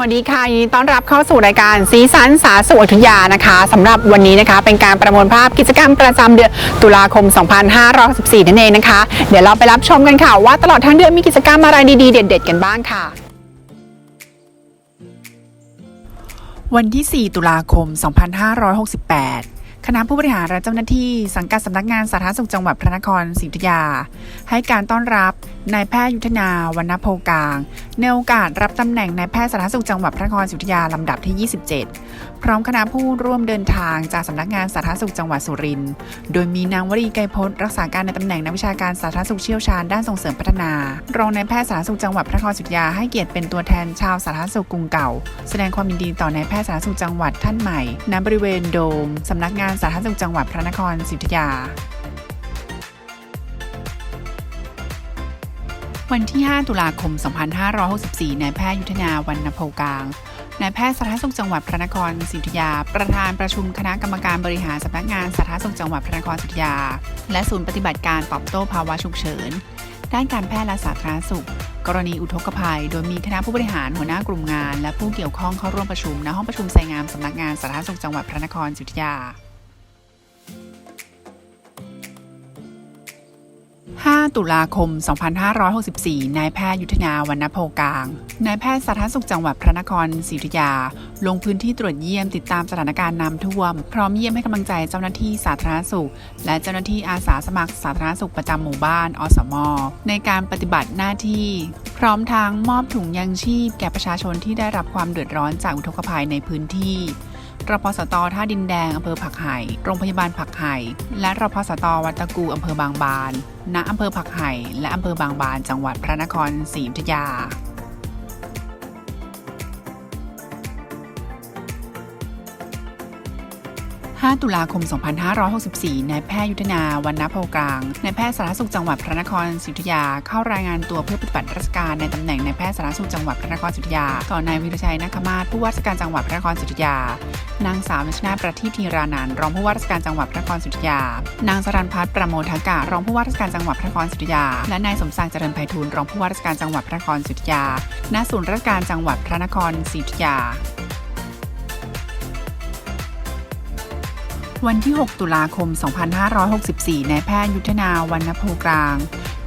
วัสดีค่ะยินดีต้อนรับเข้าสู่รายการสีสันสาสุอยุธยานะคะสำหรับวันนี้นะคะ เป็นการประมวลภาพกิจกรรมประจำเดือนตุลาคม 2564นั่นเองนะคะ เดี๋ยวเราไปรับชมกันค่ะ ว่าตลอดทั้งเดือนมีกิจกรรมอะไรดีๆ เด็ด ๆ กันบ้างค่ะวันที่ 4 ตุลาคม 2568 คณะผู้บริหารและเจ้าหน้าที่สังกัดสำนักงานสาธารณสุขจังหวัดพระนครศรีอยุธยา ให้การต้อนรับนายแพทย์ยุทธนาวรรณโพกาง ในโอกาสรับตำแหน่งนายแพทย์สาธารณสุขจังหวัดพระนครศรีอยุธยาลำดับที่ 27 พร้อมคณะผู้ร่วมเดินทางจากสำนักงานสาธารณสุขจังหวัดสุรินทร์โดยมีนางวรีไกรพจน์รักษาการในตำแหน่งนักวิชาการสาธารณสุขเชี่ยวชาญด้านส่งเสริมพัฒนา รองนายแพทย์สาธารณสุขจังหวัดพระนครศรีอยุธยาให้เกียรติเป็นตัวแทนชาวสาธารณสุขกรุงเก่า แสดงความยินดีต่อนายแพทย์สาธารณสุขจังหวัดท่านใหม่ณบริเวณโดมสำนักงานสาธารณสุขจังหวัดพระนครศรีอยุธยา วันที่ 5 ตุลาคม 2564 นายแพทย์ยุทธนาวรรณโพกาง นายแพทย์สาธารณสุขจังหวัดพระนครศรีอยุธยา ประธานประชุมคณะกรรมการบริหารสำนักงานสาธารณสุขจังหวัดพระนครศรีอยุธยา และศูนย์ปฏิบัติการตอบโต้ภาวะฉุกเฉิน ด้านการแพทย์และสาธารณสุข กรณีอุทกภัย โดยมีคณะผู้บริหารหัวหน้ากลุ่มงาน และผู้เกี่ยวข้องเข้าร่วมประชุมณห้องประชุมไซงามสำนักงานสาธารณสุขจังหวัดพระนครศรีอยุธยา 5 ตุลาคม 2564 นายแพทย์ยุทธนาวรรณโพกาง นายแพทย์สาธารณสุขจังหวัดพระนครศรีอยุธยา ลงพื้นที่ตรวจเยี่ยมติดตามสถานการณ์น้ำท่วม พร้อมเยี่ยมให้กำลังใจเจ้าหน้าที่สาธารณสุข และเจ้าหน้าที่อาสาสมัครสาธารณสุขประจำหมู่บ้าน อสม ในการปฏิบัติหน้าที่ พร้อมทั้งมอบถุงยังชีพ แก่ประชาชนที่ได้รับความเดือดร้อนจากอุทกภัยในพื้นที่ รพสตท่าดินแดงอำเภอผักไห่ โรงพยาบาลผักไห่ และรพสตวัดตะกูอำเภอบางบาน ณอำเภอผักไห่ และอำเภอบางบาน จังหวัดพระนครศรีอยุธยา 5 ตุลาคม 2564 นายแพทย์ยุทธนาวันนโพกลาง นายแพทย์สาธารณสุขจังหวัดพระนครศรีอยุธยา เข้ารายงานตัวเพื่อปฏิบัติราชการในตำแหน่งนายแพทย์สาธารณสุขจังหวัดพระนครศรีอยุธยา ต่อนายวิรชัยนักมาศผู้ว่าราชการจังหวัดพระนครศรีอยุธยา นางสาวชนาประทีปธีรานันรองผู้ว่าราชการจังหวัดพระนครศรีอยุธยา นางสรันพัฒน์ประโมทกะรองผู้ว่าราชการจังหวัดพระนครศรีอยุธยา และนายสมศักดิ์เจริญไพฑูรย์รองผู้ว่าราชการจังหวัดพระนครศรีอยุธยา ณ ศูนย์ราชการจังหวัดพระนครศรีอยุธยา วันที่ 6 ตุลาคม 2564 นายแพทย์ยุทธนาวันนโพกลาง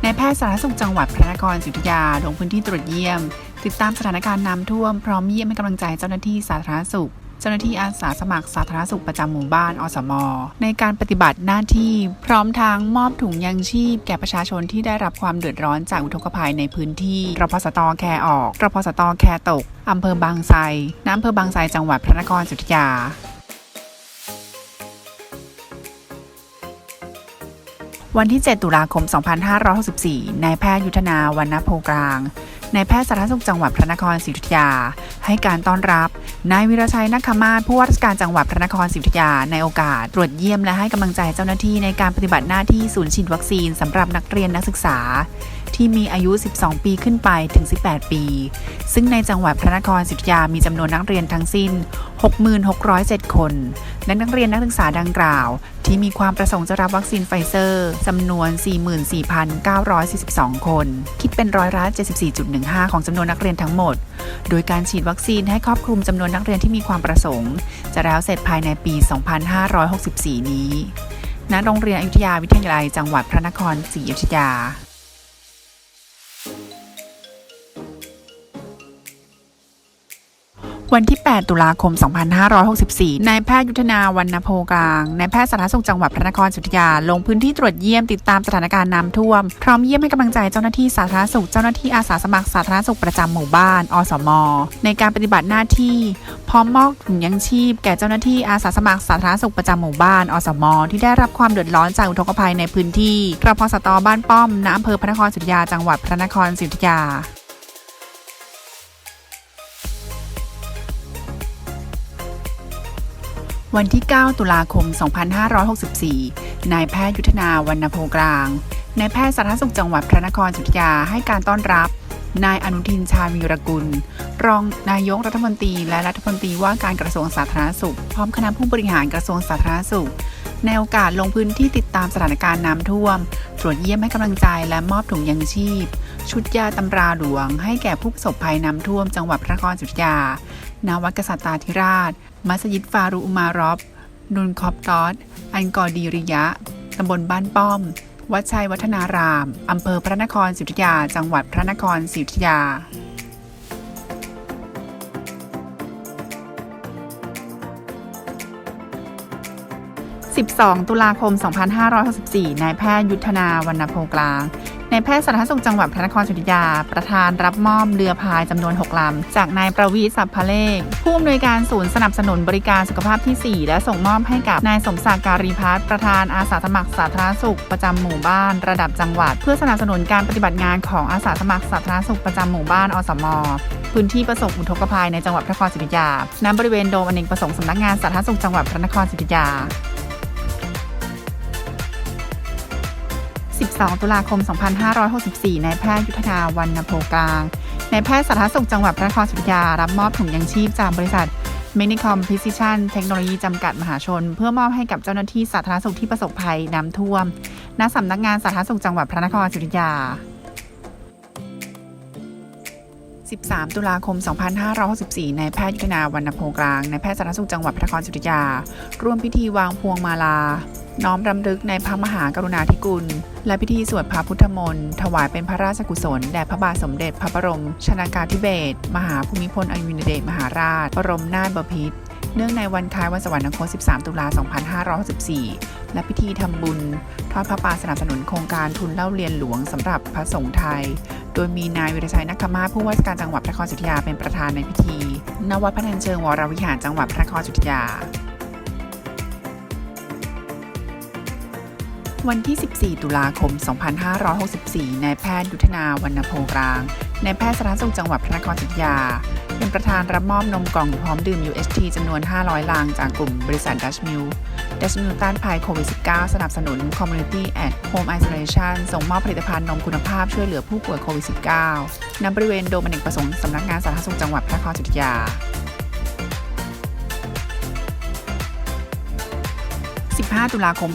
นายแพทย์สาธารณสุขจังหวัดพระนครศรีอยุธยาลงพื้นที่ตรวจเยี่ยม ติดตามสถานการณ์น้ำท่วม พร้อมเยี่ยมให้กำลังใจเจ้าหน้าที่สาธารณสุข เจ้าหน้าที่อาสาสมัครสาธารณสุขประจำหมู่บ้านอสมในการปฏิบัติหน้าที่ พร้อมทางมอบถุงยังชีพ แก่ประชาชนที่ได้รับความเดือดร้อนจากอุทกภัยในพื้นที่รพสตแคออกรพสตแคตกอำเภอบางไทรน้ำอำเภอบางไทรจังหวัดพระนครศรีอยุธยา วันที่ 7 ตุลาคม 2564 นายแพทย์ยุทธนาวันนโพกลาง นายแพทย์สาธารณสุขจังหวัดพระนครศรีอยุธยา ให้การต้อนรับ นายวิรชัยนักขมาศผู้ว่าราชการจังหวัดพระนครศรีอยุธยา ในโอกาสตรวจเยี่ยมและให้กำลังใจเจ้าหน้าที่ในการปฏิบัติหน้าที่ศูนย์ฉีดวัคซีนสำหรับนักเรียนนักศึกษา ที่มีอายุ 12 ปีขึ้นไปถึง 18 ปี ซึ่งในจังหวัดพระนครศรีอยุธยามีจำนวนนักเรียนทั้งสิ้น 6,607 คนและนักเรียนนักศึกษาดังกล่าว ที่มีความประสงค์จะรับวัคซีนไฟเซอร์จำนวน 44,942 คน คิดเป็นร้อยละ74.15 ของจำนวนนักเรียนทั้งหมด โดยการฉีดวัคซีนให้ครอบคลุมจำนวนนักเรียนที่มีความประสงค์ จะแล้วเสร็จภายในปี 2564 นี้ณโรงเรียนอยุธยาวิทยาลัยจังหวัดพระนครศรีอยุธยา วันที่ 8 ตุลาคม 2564 นายแพทย์ยุทธนาวันนโพกลาง นายแพทย์สาธารณสุขจังหวัดพระนครศรีอยุธยา ลงพื้นที่ตรวจเยี่ยมติดตามสถานการณ์น้ำท่วม พร้อมเยี่ยมให้กำลังใจเจ้าหน้าที่สาธารณสุข เจ้าหน้าที่อาสาสมัครสาธารณสุขประจำหมู่บ้าน อสม ในการปฏิบัติหน้าที่ พร้อมมอบถุงยังชีพ แก่เจ้าหน้าที่อาสาสมัครสาธารณสุขประจำหมู่บ้าน อสม ที่ได้รับความเดือดร้อนจากอุทกภัยในพื้นที่กระพสตบ้านป้อมณอำเภอพระนครศรีอยุธยาจังหวัดพระนครศรีอยุธยา วันที่ 9 ตุลาคม 2564 นายแพทย์ยุทธนาวันนโพกลาง นายแพทย์สาธารณสุขจังหวัดพระนครศรีอยุธยาให้การต้อนรับ นายอนุทินชาญวีรกุล รองนายกรัฐมนตรีและรัฐมนตรีว่าการกระทรวงสาธารณสุข พร้อมคณะผู้บริหารกระทรวงสาธารณสุข ในโอกาสลงพื้นที่ติดตามสถานการณ์น้ำท่วม ตรวจเยี่ยมให้กำลังใจและมอบถุงยังชีพ ชุดยาตำราหลวง ให้แก่ผู้ประสบภัยน้ำท่วมจังหวัดพระนครศรีอยุธยา ณวัดกษัตริย์ราช มัสยิดฟารูอุมารอบนุนคอบตอสอันกอดีริยะตำบลบ้านป้อม วัดชัยวัฒนาราม อำเภอพระนครศรีอยุธยา จังหวัดพระนครศรีอยุธยา 12 ตุลาคม 2564 นายแพทย์ยุทธนาวรรณโพกลาง นายแพทย์สาธารณสุขจังหวัดพระนครศรีอยุธยา ประธานรับมอบเรือพายจำนวน 6 ลำ จากนายประวีศสัพพเลข ผู้อำนวยการศูนย์สนับสนุนบริการสุขภาพที่ 4 และส่งมอบให้กับนายสมศักดิ์การีพัฒน์ประธานอาสาสมัครสาธารณสุขประจำหมู่บ้านระดับจังหวัด เพื่อสนับสนุนการปฏิบัติงานของอาสาสมัครสาธารณสุขประจำหมู่บ้านอสมพื้นที่ประสบอุทกภัยในจังหวัดพระนครศรีอยุธยาณบริเวณโดมอเนกประสงค์สำนักงานสาธารณสุขจังหวัดพระนครศรีอยุธยา 12 ตุลาคม 2564 นายแพทย์ยุทธนาวรรณโพกลาง นายแพทย์สาธารณสุขจังหวัดพระนครศรีอยุธยา รับมอบถุงยังชีพจากบริษัท Medicom Precision เทคโนโลยีจำกัดมหาชน เพื่อมอบให้กับเจ้าหน้าที่สาธารณสุขที่ประสบภัยน้ำท่วม ณ สำนักงานสาธารณสุขจังหวัดพระนครศรีอยุธยา 13 ตุลาคม 2564 นายแพทย์ยุทธนาวรรณโพกลาง นายแพทย์สาธารณสุขจังหวัดพระนครศรีอยุธยา ร่วมพิธีวางพวงมาลา น้อมรำลึกในพระมหากรุณาธิคุณ และพิธีสวดพระพุทธมนต์ถวายเป็นพระราชกุศลแด่พระบาทสมเด็จพระบรม ชนากาธิเบศรมหาภูมิพลอดุลยเดชมหาราช บรมนาถบพิตรเนื่องในวันคล้ายวันสวรรคต 13 ตุลา 2564 และพิธีทำบุญ ทอดพระป่าสนับสนุนโครงการทุนเล่าเรียนหลวงสำหรับพระสงฆ์ไทย โดยมีนายวิรชัยนักขมาผู้ว่าราชการจังหวัดพระนครศรีอยุธยาเป็นประธานในพิธี ณ วัดพระนันเชิงวรวิหารจังหวัดพระนครศรีอยุธยา วันที่ 14 ตุลาคม 2564 นายแพทย์ยุทธนาวรรณโพกลาง นายแพทย์สาธารณสุขจังหวัดพระนครศรีอยุธยา เป็นประธานรับมอบนมกล่องพร้อมดื่ม UHT จำนวน 500 ลังจากกลุ่มบริษัท Dutch Mill Dutch Mill ต้านภัยโควิด -19 สนับสนุน Community at Home Isolation ส่งมอบผลิตภัณฑ์นมคุณภาพช่วยเหลือผู้ป่วยโควิด -19 ณ บริเวณโดมอเนกประสงค์สำนักงานสาธารณสุขจังหวัดพระนครศรีอยุธยา 15 ตุลาคม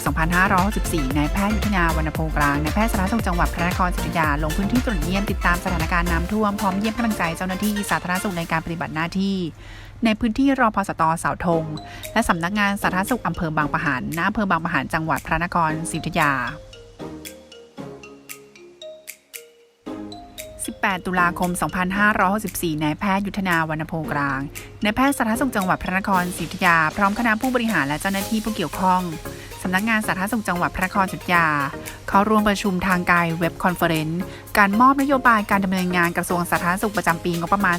2564นายแพทย์ยุทธนาวรรณโพกลางนายแพทย์สาธารณสุขจังหวัดพระนครศรีอยุธยาลงพื้นที่ตรวจเยี่ยมติดตามสถานการณ์น้ำท่วมพร้อมเยี่ยมกำลังใจเจ้าหน้าที่สาธารณสุขในการปฏิบัติหน้าที่ ในพื้นที่รอพสตเสาธง และสำนักงานสาธารณสุขอำเภอบางปะหันณอำเภอบางปะหันจังหวัดพระนครศรีอยุธยา 18 ตุลาคม 2564นายแพทย์ยุทธนาวรรณโพกลางนายแพทย์สาธารณสุขจังหวัดพระนครศรีอยุธยา พร้อมคณะผู้บริหารและเจ้าหน้าที่ผู้เกี่ยวข้อง สำนักงานสาธารณสุขจังหวัดพระนครศรีอยุธยา เข้าร่วมประชุมทางไกลเว็บคอนเฟอเรนซ์การมอบนโยบายการดำเนินงานกระทรวงสาธารณสุขประจำปีงบประมาณ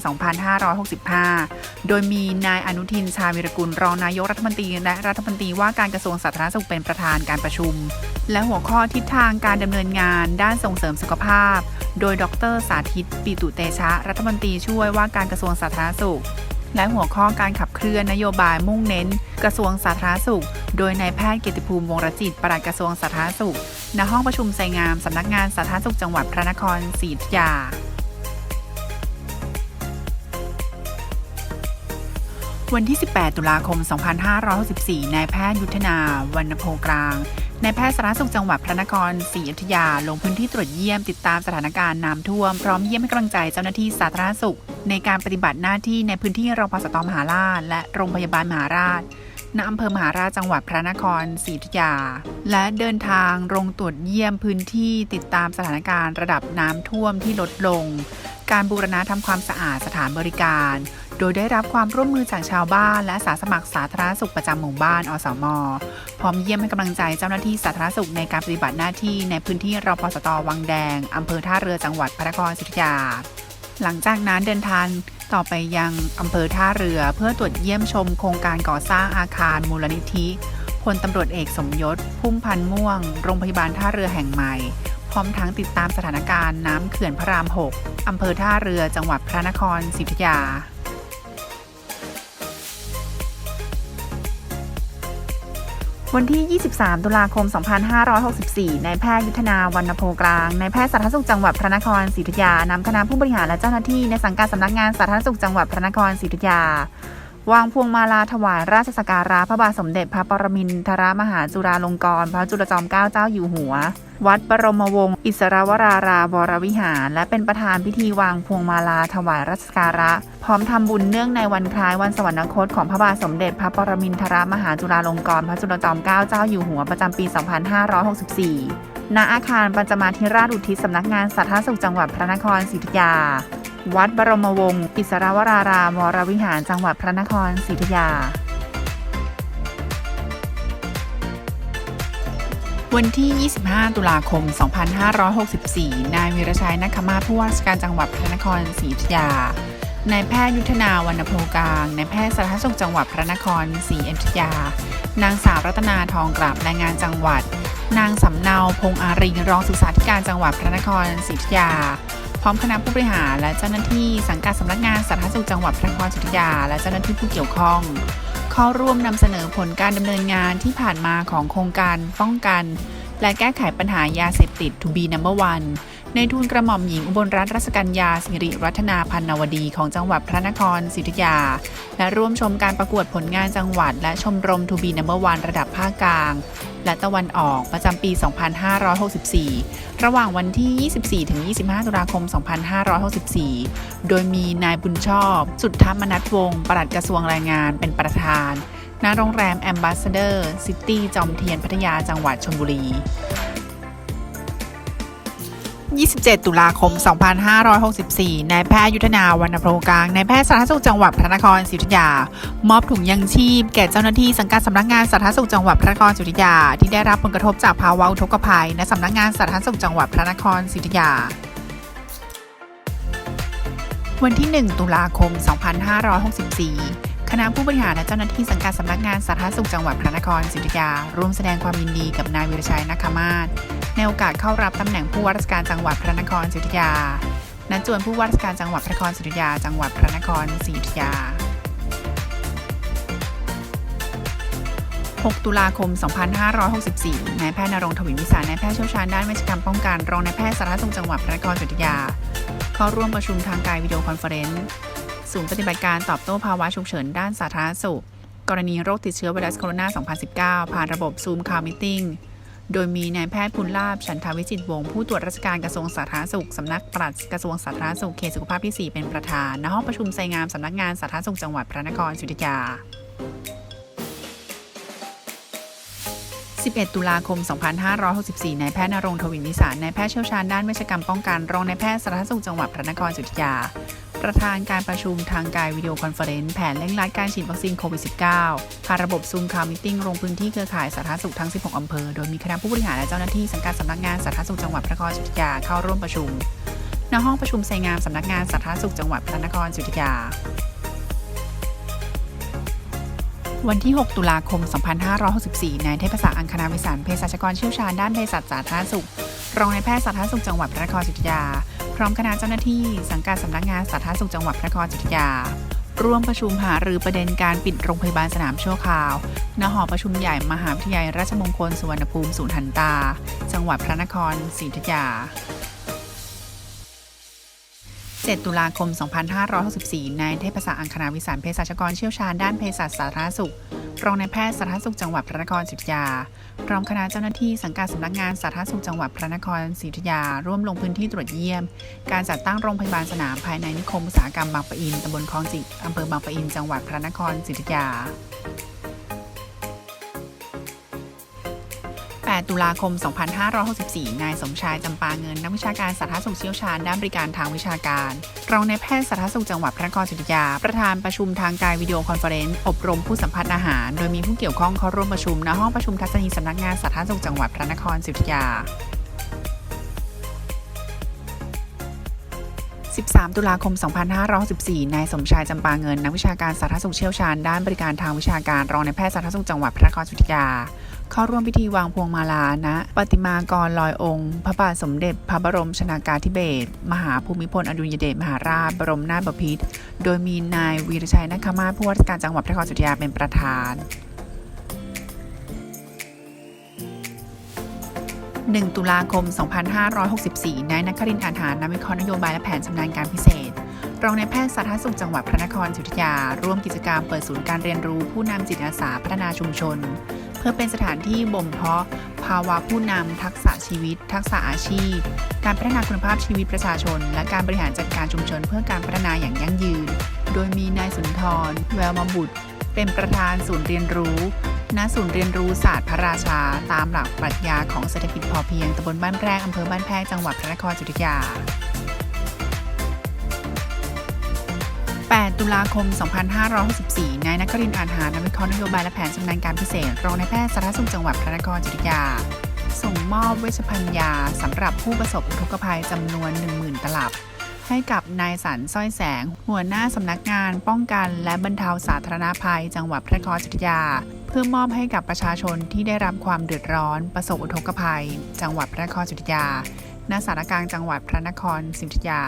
2565 โดยมีนายอนุทินชาญวิรกุลรองนายกรัฐมนตรีและรัฐมนตรีว่าการกระทรวงสาธารณสุขเป็นประธานการประชุม และหัวข้อทิศทางการดำเนินงานด้านส่งเสริมสุขภาพ โดยดร สาธิต ปิตุเตชะ รัฐมนตรีช่วยว่าการกระทรวงสาธารณสุข และหัวข้อการขับเคลื่อนนโยบายมุ่งเน้น กระทรวงสาธารณสุข โดยนายแพทย์เกียรติภูมิวงรจิตปลัดกระทรวงสาธารณสุข ณห้องประชุมไซงามสำนักงานสาธารณสุขจังหวัดพระนครศรีอยุธยาวันที่ 18 ตุลาคม 2564 นายแพทย์ยุทธนา วรรณโพกลาง นายแพทย์สาธารณสุขจังหวัดพระนครศรีอยุธยา ลงพื้นที่ตรวจเยี่ยมติดตามสถานการณ์น้ำท่วม พร้อมเยี่ยมให้กำลังใจเจ้าหน้าที่สาธารณสุข ในการปฏิบัติหน้าที่ในพื้นที่รงพสตมหาราช และโรงพยาบาลมหาราชณอำเภอมหาราชจังหวัดพระนครศรีอยุธยา และเดินทางลงตรวจเยี่ยมพื้นที่ติดตามสถานการณ์ระดับน้ำท่วมที่ลดลง การบูรณะทำความสะอาดสถานบริการ โดยได้รับความร่วมมือจากชาวบ้าน และสาสมัครสาธารณสุขประจำหมู่บ้านอสม พร้อมเยี่ยมให้กำลังใจเจ้าหน้าที่สาธารณสุขในการปฏิบัติหน้าที่ในพื้นที่รพสตวังแดงอำเภอท่าเรือจังหวัดพระนครศรีอยุธยา หลังจากนั้นเดินทางต่อไปยังอำเภอท่าเรือเพื่อตรวจเยี่ยมชมโครงการก่อสร้างอาคารมูลนิธิพลตำรวจเอกสมยศ พุ่มพันธ์ม่วง โรงพยาบาลท่าเรือแห่งใหม่ พร้อมทั้งติดตามสถานการณ์น้ำเขื่อนพระราม 6 อำเภอท่าเรือจังหวัดพระนครศรีอยุธยา วันที่ 23 ตุลาคม 2564 นายแพทย์ยุทธนาวรรณโพกลาง นายแพทย์สาธารณสุขจังหวัดพระนครศรีอยุธยานำคณะผู้บริหารและเจ้าหน้าที่ในสังกัดสำนักงานสาธารณสุขจังหวัดพระนครศรีอยุธยา วางพวงมาลาถวายราชสักการะพระบาทสมเด็จพระปรมินทรมหาจุฬาลงกรณ์พระจุลจอมเกล้าเจ้าอยู่หัว วัดบรมวงศ์อิสรวราราวรวิหาร และเป็นประธานพิธีวางพวงมาลาถวายรัชการะ พร้อมทำบุญเนื่องในวันคล้ายวันสวรรคตของพระบาทสมเด็จพระปรมินทรมหาจุฬาลงกรณ์พระจุลจอมเกล้าเจ้าอยู่หัวประจำปี 2564ณอาคารปัญจมาธิราชอุทิศสำนักงานสาธารณสุขจังหวัดพระนครศรีอยุธยา วัดบรมวงศ์อิสรวรารามวรวิหารจังหวัดพระนครศรีอยุธยา วันที่ 25 ตุลาคม 2564 นายวีรชัยนักขมาผู้ว่าราชการจังหวัดพระนครศรีอยุธยานายแพทย์ยุทธนาวรรณโพกลางนายแพทย์สาธารณสุขจังหวัดพระนครศรีอยุธยา นางสาวรัตนาทองกลับแรงงานจังหวัด นางสำเนาพงอารีรองศึกษาธิการจังหวัดพระนครศรีอยุธยา พร้อมคณะผู้บริหารและเจ้าหน้าที่สังกัดสำนักงานสาธารณสุขจังหวัดพระนครศรีอยุธยา และเจ้าหน้าที่ผู้เกี่ยวข้องเข้าร่วมนำเสนอผลการดำเนินงานที่ผ่านมาของโครงการป้องกัน และแก้ไขปัญหายาเสพติดทูบีนัมเบอร์วัน ในทุนกระหม่อมหญิงอุบลรัตนรัศกัญญาสิริรัตนาพันนวดีของจังหวัดพระนครศรีอยุธยา และร่วมชมการประกวดผลงานจังหวัด และชมรม to be number one ระดับภาคกลาง และตะวันออกประจำปี 2564 ระหว่างวันที่ 24-25 ตุลาคม 2564 โดยมีนายบุญชอบ สุทธมนัทวงศ์ปลัดกระทรวงแรงงานเป็นประธานณโรงแรม Ambassador City จอมเทียนพัทยาจังหวัดชลบุรี 27 ตุลาคม 2564 นายแพทย์ยุทธนาวรรณโพกลาง นายแพทย์สาธารณสุขจังหวัดพระนครศรีอยุธยา มอบถุงยังชีพ แก่เจ้าหน้าที่สังกัดสำนักงานสาธารณสุขจังหวัดพระนครศรีอยุธยา ที่ได้รับผลกระทบจากภาวะอุทกภัย ณ สำนักงานสาธารณสุขจังหวัดพระนครศรีอยุธยาวันที่ 1 ตุลาคม 2564 คณะผู้บริหารและเจ้าหน้าที่สังกัดสำนักงานสาธารณสุขจังหวัดพระนครศรีอยุธยา ร่วมแสดงความยินดีกับนายวิรชัยนักขมาศ ในโอกาสเข้ารับตำแหน่งผู้ว่าราชการจังหวัดพระนครศรีอยุธยาณจวนผู้ว่าราชการจังหวัดพระนครศรีอยุธยา จังหวัดพระนครศรีอยุธยา 6 ตุลาคม 2564 นายแพทย์นรงค์ทวินวิสารนายแพทย์เชี่ยวชาญด้านเวชกรรมป้องกันรองนายแพทย์สาธารณสุขจังหวัดพระนครศรีอยุธยา เข้าร่วมประชุมทางการวิดีโอคอนเฟอเรนซ์ศูนย์ปฏิบัติการตอบโต้ภาวะฉุกเฉินด้านสาธารณสุข กรณีโรคติดเชื้อไวรัสโคโรนา 2019 ผ่านระบบซูมคาวมิติ้ง โดยมีนายแพทย์พุนลาบฉันทาวิจิตวงศ์ผู้ตรวจราชการกระทรวงสาธารณสุขสำนักปลัดกระทรวงสาธารณสุขเขตสุขภาพที่ 4 เป็นประธานณห้องประชุมไซงามสำนักงานสาธารณสุขจังหวัดพระนครศรีอยุธยา11 ตุลาคม 2564 นายแพทย์นรงทวินวิสาร นายแพทย์เชี่ยวชาญด้านเวชกรรมป้องกัน รองนายแพทย์สาธารณสุขจังหวัดพระนครศรีอยุธยา ประธานการประชุมทางการวิดีโอคอนเฟอเรนซ์แผนเร่งรัดการฉีดวัคซีนโควิด -19 ผ่านระบบซูมคาวมิติ้งลงพื้นที่เครือข่ายสาธารณสุขทั้ง 16 อำเภอ โดยมีคณะผู้บริหารและเจ้าหน้าที่สังกัดสำนักงานสาธารณสุขจังหวัดพระนครศรีอยุธยาเข้าร่วมประชุมณห้องประชุมไซงามสำนักงานสาธารณสุขจังหวัดพระนครศรีอยุธยา วันที่ 6 ตุลาคม 2564 นายเทพศักดิ์อังคณาวิสารเภสัชกรเชี่ยวชาญด้านเภสัชสาธารณสุข รองนายแพทย์สาธารณสุขจังหวัดพระนครศรีอยุธยา พร้อมคณะเจ้าหน้าที่สังกัดสำนักงานสาธารณสุขจังหวัดพระนครศรีอยุธยา ร่วมประชุมหารือประเด็นการปิดโรงพยาบาลสนามชั่วคราว ณ หอประชุมใหญ่มหาวิทยาลัยราชมงคลสุวรรณภูมิศูนย์หันตา จังหวัดพระนครศรีอยุธยา 7 ตุลาคม 2564 นายเทพศักดิ์อังคณาวิสารเภสัชกรเชี่ยวชาญด้านเภสัชสาธารณสุข รองนายแพทย์สาธารณสุขจังหวัดพระนครศรีอยุธยา พร้อมคณะเจ้าหน้าที่สังกัดสำนักงานสาธารณสุขจังหวัดพระนครศรีอยุธยา ร่วมลงพื้นที่ตรวจเยี่ยม การจัดตั้งโรงพยาบาลสนามภายในนิคมอุตสาหกรรมบางปะอินตำบลคลองจิกอำเภอบางปะอิน จังหวัดพระนครศรีอยุธยา 8 ตุลาคม 2564 นายสมชายจำปาเงิน นักวิชาการสาธารณสุขเชี่ยวชาญด้านบริการทางวิชาการ รองนายแพทย์สาธารณสุขจังหวัดพระนครศรีอยุธยา ประธานประชุมทางการวิดีโอคอนเฟอเรนซ์อบรมผู้สัมผัสอาหาร โดยมีผู้เกี่ยวข้องเข้าร่วมประชุมณห้องประชุมทัศนีสำนักงานสาธารณสุขจังหวัดพระนครศรีอยุธยา13 ตุลาคม 2564 นายสมชายจำปาเงิน นักวิชาการสาธารณสุขเชี่ยวชาญด้านบริการทางวิชาการรองนายแพทย์สาธารณสุขจังหวัดพระนครศรีอยุธยา เข้าร่วมพิธีวางพวงมาลาณปฏิมากรลอยองค์ พระบาทสมเด็จ พระบรมชนากาธิเบศรมหาภูมิพลอดุลยเดชมหาราช บรมนาถบพิตรโดยมีนายวีรชัยนักขมาศผู้ว่าราชการจังหวัดพระนครศรีอยุธยาเป็นประธาน1 ตุลาคม 2564 นายนครินทร์อาหารนักวิเคราะห์นโยบายและแผนชำนาญการพิเศษ รองนายแพทย์สาธารณสุขจังหวัดพระนครศรีอยุธยา ร่วมกิจกรรมเปิดศูนย์การเรียนรู้ผู้นำจิตอาสาพัฒนาชุมชน เพื่อเป็นสถานที่บ่มเพาะ ภาวะผู้นำทักษะชีวิต ทักษะอาชีพ การพัฒนาคุณภาพชีวิตประชาชน และการบริหารจัดการชุมชนเพื่อการพัฒนาอย่างยั่งยืน โดยมีนายสุนทร แววมบุตร เป็นประธานศูนย์เรียนรู้ณศูนย์เรียนรู้ศาสตร์พระราชา ตามหลักปรัชญาของเศรษฐกิจพอเพียงตำบลบ้านแพรกอำเภอบ้านแพรกจังหวัดพระนครศรีอยุธยา 8 ตุลาคม 2564 นายนครินอาจหารนักวิเคราะห์นโยบายและแผนชำนาญการพิเศษ รองนายแพทย์สาธารณสุขจังหวัดพระนครศรีอยุธยา ส่งมอบเวชภัณฑ์ยาสำหรับผู้ประสบอุทกภัยจำนวน 10,000 ตลับ ให้กับนายสันสร้อยแสง หัวหน้าสำนักงาน ป้องกันและบรรเทาสาธารณภัย จังหวัดพระนครศรีอยุธยา เพื่อมอบให้กับประชาชนที่ได้รับความเดือดร้อน ประสบอุทกภัย จังหวัดพระนครศรีอยุธยาณสารกลางจังหวัดพระนครศรีอยุธยา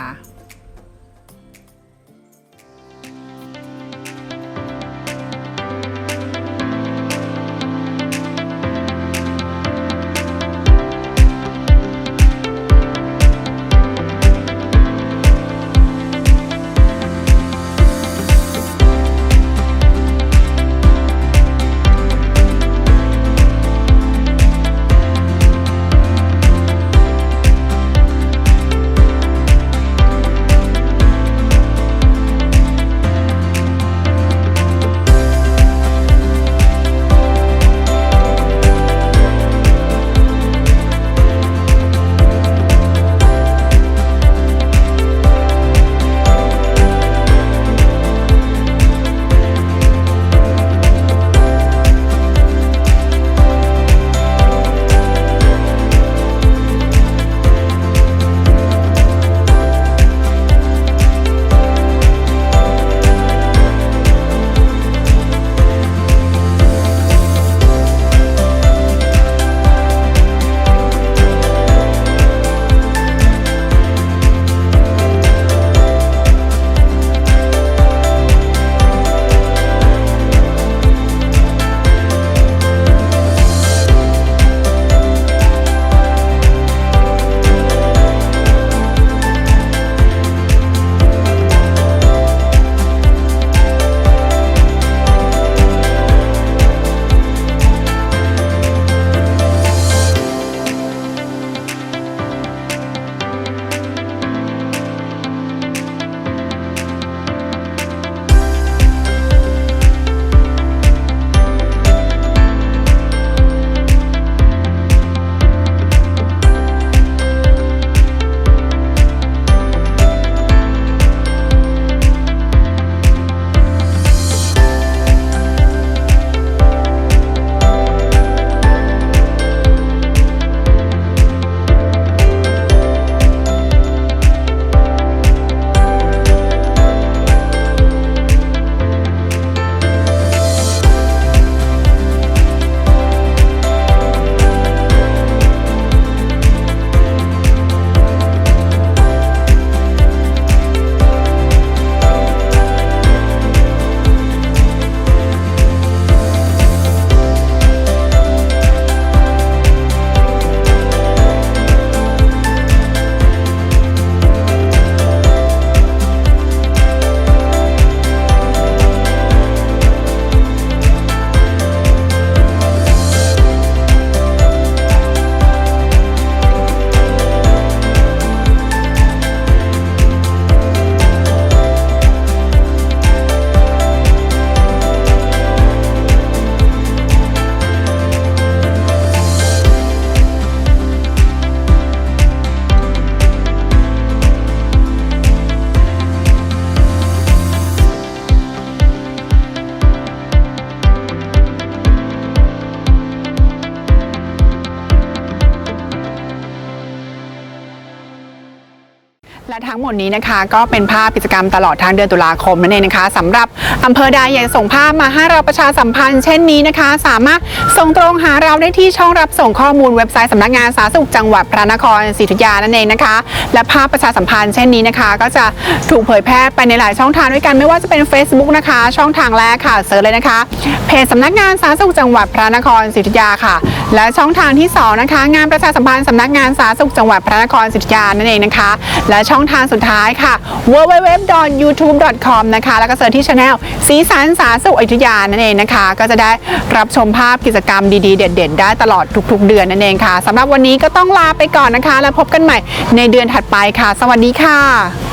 ทั้งหมดนี้นะคะ ก็เป็นภาพกิจกรรมตลอดทางเดือนตุลาคมนั่นเองนะคะสำหรับอำเภอใดอยากจะส่งภาพมาให้เราประชาสัมพันธ์เช่นนี้นะคะ สามารถส่งตรงหาเราได้ที่ช่องรับส่งข้อมูลเว็บไซต์สำนักงานสาธารณสุขจังหวัดพระนครศรีอยุธยานั่นเองนะคะ และภาพประชาสัมพันธ์เช่นนี้นะคะ ก็จะถูกเผยแพร่ไปในหลายช่องทางด้วยกันไม่ว่าจะเป็น Facebook นะคะ ช่องทางแรกค่ะเซิร์ชเลยนะคะเพจสำนักงานสาธารณสุขจังหวัดพระนครศรีอยุธยาค่ะ และช่องทางที่2นะคะงานประชาสัมพันธ์สำนักงานสาธารณสุขจังหวัดพระนครศรีอยุธยานั่นเองนะคะ และช่องทางสุดท้ายค่ะ www.youtube.com นะคะ แล้วก็เสิร์ชที่ช anel สีสันสาธารณสุขอยุธยานั่นเองนะคะ ก็จะได้รับชมภาพกิจกรรมดีๆ เด่นๆ ได้ตลอดทุก ๆ เดือนนั่นเองค่ะสำหรับวันนี้ก็ต้องลาไปก่อนนะคะ แล้วพบกันใหม่ในเดือนถัดไปค่ะ สวัสดีค่ะ